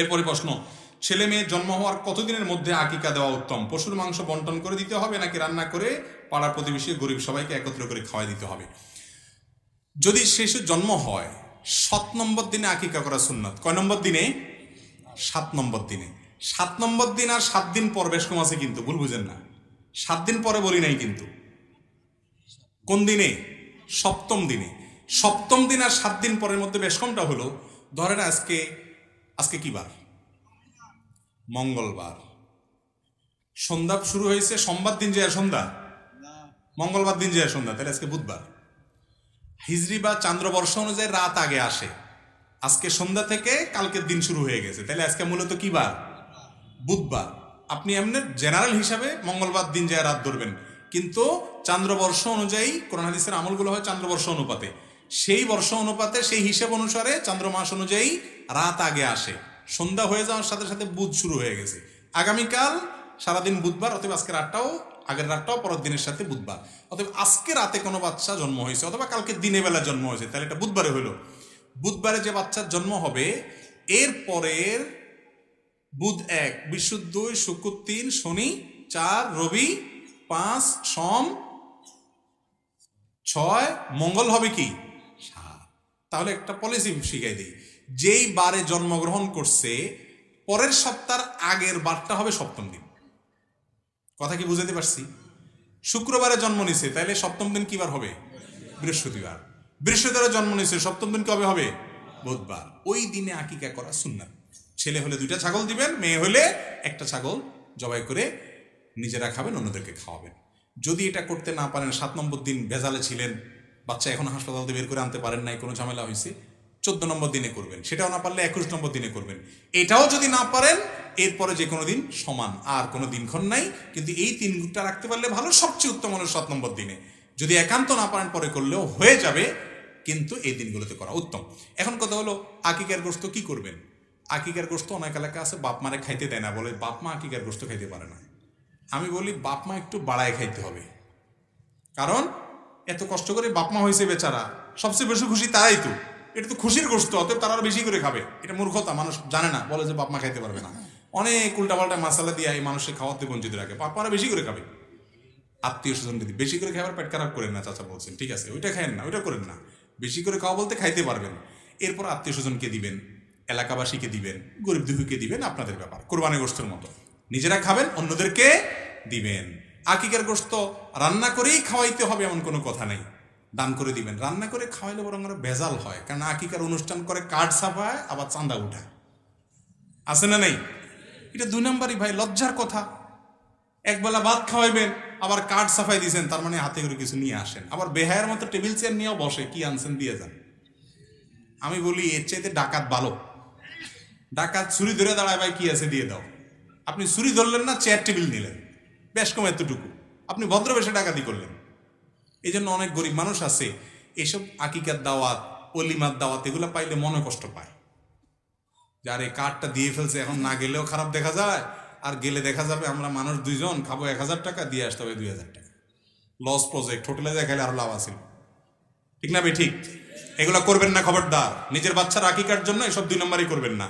এরপরে প্রশ্ন, ছেলে মেয়ে জন্ম হওয়ার কতদিনের মধ্যে আকিকা দেওয়া উত্তম? পশুর মাংস বন্টন করে দিতে হবে নাকি রান্না করে পাড়া প্রতিবেশী গরিব সবাইকে একত্র করে খাওয়াই দিতে হবে? যদি শিশু জন্ম হয়, সাত নম্বর দিনে আকিকা করা সুন্নাত। কয় নম্বর দিনে? সাত নম্বর দিনে। সাত নম্বর দিন আর সাত দিন পর বেশ কম আছে কিন্তু, ভুল বুঝেন না। সাত দিন পরে বলি নাই কিন্তু। কোন দিনে? সপ্তম দিনে। সপ্তম দিন আর সাত দিন পরের মধ্যে বেশ কমটা হলো। ধরেন আজকে আজকে কি বার? মঙ্গলবার। সন্ধ্যা শুরু হয়েছে, সোমবার দিন যে সন্ধ্যা? মঙ্গলবার দিন যে সন্ধ্যা, তাহলে আজকে বুধবার। হিজরি বা চান্দ্রবর্ষ অনুযায়ী রাত আগে আসে। আজকে সন্ধ্যা থেকে কালকের দিন শুরু হয়ে গেছে, তাহলে আজকে মূলত কি বার? বুধবার। আপনি এমনি জেনারেল হিসাবে মঙ্গলবার দিন যায় রাত ধরবেন। কিন্তু চান্দ্রবর্ষ অনুযায়ী কোরআন হাদিসের আমলগুলো হয় চান্দ্রবর্ষ অনুপাতে। সেই বর্ষ অনুপাতে, সেই হিসেব অনুসারে চন্দ্রমাস অনুযায়ী রাত আগে আসে। সন্ধ্যা হয়ে যাওয়ার সাথে সাথে বুধ শুরু হয়ে গেছে। আগামীকাল সারাদিন বুধবার অথবা আজকে রাতটাও, আগের রাতটাও, পরের দিনের সাথে বুধবার। অথবা আজকে রাতে কোনো বাচ্চা জন্ম হয়েছে, অথবা কালকে দিনের বেলা জন্ম হয়েছে, তাহলে এটা বুধবারে হলো। বুধবারে যে বাচ্চার জন্ম হবে, এর পরের বুধ এক, বিশুদ্ধ দুই, শুক্র তিন, শনি চার, রবি পাঁচ, সোম ছয়, মঙ্গল হবে কি? তাহলে একটা পলিসি শিখাই দিই। যেই বারে জন্মগ্রহণ করছে, পরের সপ্তাহ আগের বারটা হবে সপ্তম দিন। কথা কি বুঝাতে পারছি? শুক্রবারে জন্ম নিছে তাহলে সপ্তম দিন কি বার হবে? বৃহস্পতিবার। বৃহস্পতিবারে জন্ম নিছে, সপ্তম দিন কবে হবে? বুধবার। ওই দিনে আকিকা করা সুন্নাত। ছেলে হলে দুইটা ছাগল দিবেন, মেয়ে হলে একটা ছাগল জবাই করে নিজেরা খাবেন, অন্যদেরকে খাওয়াবেন। যদি এটা করতে না পারেন, সাত নম্বর দিন ভেজালে ছিলেন বাচ্চা এখন হাসপাতাল থেকে বের করে আনতে পারেন নাই, কোনো ঝামেলা হয়েছে, চোদ্দ নম্বর দিনে করবেন। সেটাও না পারলে একুশ নম্বর দিনে করবেন। এটাও যদি না পারেন, এরপরে যে কোনো দিন সমান, আর কোনো দিনক্ষণ নাই, কিন্তু এই তিনটা রাখতে পারলে ভালো, সবচেয়ে উত্তম হলো সাত নম্বর দিনে। যদি একান্ত না পারেন, পরে করলেও হয়ে যাবে, কিন্তু এই দিনগুলোতে করা উত্তম। এখন কথা হলো, আকিকার গোস্ত কি করবেন? আকিকার গোস্ত অনেক এলাকা আছে, বাপ মারে খাইতে দেয় না, বলে বাপ মা আকিকার গোস্ত খাইতে পারে না। আমি বলি, বাপ মা একটু বাড়ায় খাইতে হবে। কারণ এত কষ্ট করে বাপমা হয়েছে বেচারা। সবচেয়ে বেশি খুশি তারাই তো। এটা তো খুশির গোষ্ঠ অতএব তারা আরও বেশি করে খাবে। এটা মূর্খতা, মানুষ জানে না, বলে যে বাপমা খাইতে পারবে না। অনেক উল্টাপাল্টা মশালা দিয়ে এই মানুষকে খাওয়াতে বঞ্চিত রাখে। বাপ মারা বেশি করে খাবে। আত্মীয় স্বজন যদি বেশি করে খাবার পেট খারাপ করেন না, চাচা বলছেন, ঠিক আছে, ওইটা খায়েন না, ওইটা করেন না। বেশি করে খাওয়া বলতে খাইতে পারবেন। এরপর আত্মীয় স্বজনকে দিবেন, এলাকাবাসীকে দিবেন, গরিব দুঃখীকে দিবেন, আপনাদের ব্যাপার, কোরবানি গোষ্ঠের মতো। নিজেরা খাবেন, অন্যদেরকে দিবেন। আকিকার গোস্ত রান্না করেই খাওয়াইতে হবে এমন কোনো কথা নেই। দান করে দিবেন। রান্না করে খাওয়াইলে বরং আরও ভেজাল হয়। কারণ আকিকার অনুষ্ঠান করে কাঠ ছাপায়, আবার চাঁদা উঠায়। আছে না নেই? এটা দুই নম্বরই ভাই, লজ্জার কথা। একবেলা ভাত খাওয়াইবেন, আবার কাঠ সাফাই দিয়েছেন, তার মানে হাতে করে কিছু নিয়ে আসেন। আবার বেহায়ের মতো টেবিল চেয়ার নিয়েও বসে, কি আনছেন দিয়ে যান। আমি বলি, এর চাইতে ডাকাত ভালো। ডাকাত ছুরি ধরে দাঁড়ায় ভাই, কি আছে দিয়ে দাও। আপনি ছুরি ধরলেন না, চেয়ার টেবিল নিলেন। বেশ কম এতটুকু। আপনি ভদ্রবেশে ডাকাতি করলেন। এই জন্য অনেক গরিব মানুষ আছে, এসব আকিকার দাওয়াত, অলিমার দাওয়াত, এগুলো পাইলে মনে কষ্ট পায়। যার এই কার্ডটা দিয়ে ফেলছে, এখন না গেলেও খারাপ দেখা যায়, আর গেলে দেখা যাবে আমরা মানুষ দুইজন, খাব এক হাজার টাকা, দিয়ে আসতে হবে দুই হাজার টাকা। লস প্রজেক্ট হোটেলে দেখালে আরও লাভ আছে। ঠিক না ভাই? ঠিক। এগুলো করবেন না খবরদার। নিজের বাচ্চার আকিকার জন্য এসব দুই নম্বরই করবেন না।